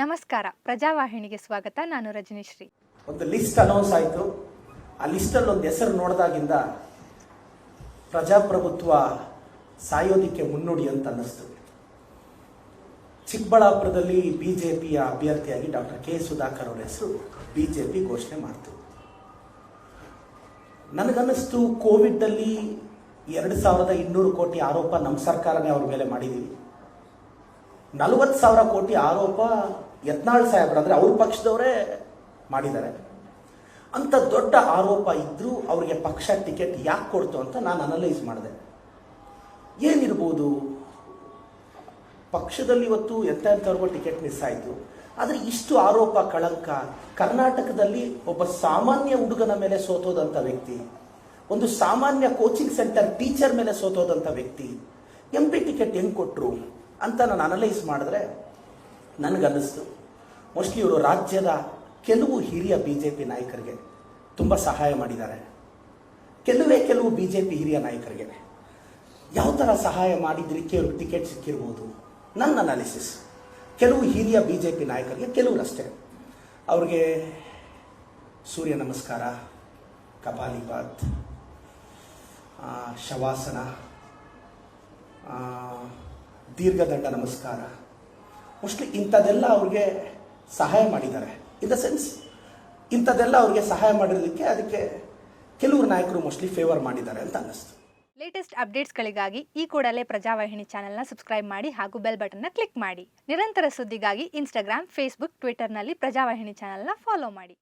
ನಮಸ್ಕಾರ. ಪ್ರಜಾವಾಹಿನಿಗೆ ಸ್ವಾಗತ. ನಾನು ರಜನಿಶ್ರೀ. ಒಂದು ಲಿಸ್ಟ್ ಅನೌನ್ಸ್ ಆಯಿತು. ಆ ಲಿಸ್ಟಲ್ಲಿ ಒಂದು ಹೆಸರು ನೋಡಿದಾಗಿಂದ ಪ್ರಜಾಪ್ರಭುತ್ವ ಸಾಯೋದಿಕ್ಕೆ ಮುನ್ನುಡಿ ಅಂತ ಅನ್ನಿಸ್ತು. ಚಿಕ್ಕಬಳ್ಳಾಪುರದಲ್ಲಿ ಬಿ ಜೆ ಪಿಯ ಅಭ್ಯರ್ಥಿಯಾಗಿ ಡಾಕ್ಟರ್ ಕೆ. ಸುಧಾಕರ್ ಅವರ ಹೆಸರು ಬಿ ಜೆ ಪಿ ಘೋಷಣೆ ಮಾಡ್ತು. ನನಗನ್ನಿಸ್ತು, ಕೋವಿಡ್ನಲ್ಲಿ ಎರಡು ಸಾವಿರದ ಇನ್ನೂರು ಕೋಟಿ ಆರೋಪ ನಮ್ಮ ಸರ್ಕಾರನೇ ಅವ್ರ ಮೇಲೆ ಮಾಡಿದ್ದೀವಿ ನಲವತ್ತು ಸಾವಿರ ಕೋಟಿ ಆರೋಪ ಯತ್ನಾಳ್ ಸಾಹೇಬ್ರು ಅಂದರೆ ಅವ್ರ ಪಕ್ಷದವರೇ ಮಾಡಿದ್ದಾರೆ. ಅಂತ ದೊಡ್ಡ ಆರೋಪ ಇದ್ದರೂ ಅವರಿಗೆ ಪಕ್ಷ ಟಿಕೆಟ್ ಯಾಕೆ ಕೊಡ್ತು ಅಂತ ನಾನು ಅನಲೈಸ್ ಮಾಡಿದೆ. ಏನಿರ್ಬೋದು? ಪಕ್ಷದಲ್ಲಿ ಇವತ್ತು ಎಂಥ ಎಂಥವ್ರಿಗೂ ಟಿಕೆಟ್ ಮಿಸ್ ಆಯಿತು. ಆದರೆ ಇಷ್ಟು ಆರೋಪ ಕಳಂಕ ಕರ್ನಾಟಕದಲ್ಲಿ ಒಬ್ಬ ಸಾಮಾನ್ಯ ಹುಡುಗನ ಮೇಲೆ ಸೋತೋದಂಥ ವ್ಯಕ್ತಿ, ಒಂದು ಸಾಮಾನ್ಯ ಕೋಚಿಂಗ್ ಸೆಂಟರ್ ಟೀಚರ್ ಮೇಲೆ ಸೋತೋದಂಥ ವ್ಯಕ್ತಿ ಎಂ ಟಿಕೆಟ್ ಹೆಂಗೆ ಕೊಟ್ಟರು ಅಂತ ನಾನು ಅನಲೈಸ್ ಮಾಡಿದ್ರೆ ನನಗನ್ನಿಸ್ತು. ಮೋಸ್ಟ್ಲಿ ಇವರು ರಾಜ್ಯದ ಕೆಲವು ಹಿರಿಯ ಬಿ ಜೆ ಪಿ ನಾಯಕರಿಗೆ ತುಂಬ ಸಹಾಯ ಮಾಡಿದ್ದಾರೆ. ಕೆಲವೇ ಕೆಲವು ಬಿ ಜೆ ಪಿ ಹಿರಿಯ ನಾಯಕರಿಗೆ. ಯಾವ ಥರ ಸಹಾಯ ಮಾಡಿದ್ದಕ್ಕೆ ಅವ್ರಿಗೆ ಟಿಕೆಟ್ ಸಿಕ್ಕಿರ್ಬೋದು. ನನ್ನ ಅನಾಲಿಸಿಸ್ ಕೆಲವು ಹಿರಿಯ ಬಿ ಜೆ ಪಿ ನಾಯಕರಿಗೆ ಕೆಲವರಷ್ಟೇ ಅವ್ರಿಗೆ ಸೂರ್ಯ ನಮಸ್ಕಾರ ಕಪಾಲಿಪಾತ್ ಶವಾಸನ ದೀರ್ಘದಂಡ ನಮಸ್ಕಾರ ಮೋಸ್ಟ್ಲಿ ಇಂಥದ್ದೆಲ್ಲ ಅವ್ರಿಗೆ ಸಹಾಯ ಮಾಡಿದ್ದಾರೆ. ಇನ್ ದ ಸೆನ್ಸ್ ಇಂಥದ್ದೆಲ್ಲ ಅವ್ರಿಗೆ ಸಹಾಯ ಮಾಡಿರೋದಕ್ಕೆ ಅದಕ್ಕೆ ಕೆಲವರು ನಾಯಕರು ಮೋಸ್ಟ್ಲಿ ಫೇವರ್ ಮಾಡಿದ್ದಾರೆ ಅಂತ ಅನ್ನಿಸ್ತು. ಲೇಟೆಸ್ಟ್ ಅಪ್ಡೇಟ್ಸ್ಗಳಿಗಾಗಿ ಈ ಕೂಡಲೇ ಪ್ರಜಾವಾಹಿನಿ ಚಾನೆಲ್ನ ಸಬ್ಸ್ಕ್ರೈಬ್ ಮಾಡಿ ಹಾಗೂ ಬೆಲ್ ಬಟನ್ನ ಕ್ಲಿಕ್ ಮಾಡಿ. ನಿರಂತರ ಸುದ್ದಿಗಾಗಿ ಇನ್ಸ್ಟಾಗ್ರಾಮ್ ಫೇಸ್ಬುಕ್ ಟ್ವಿಟರ್ನಲ್ಲಿ ಪ್ರಜಾವಾಹಿನಿ ಚಾನೆಲ್ನ ಫಾಲೋ ಮಾಡಿ.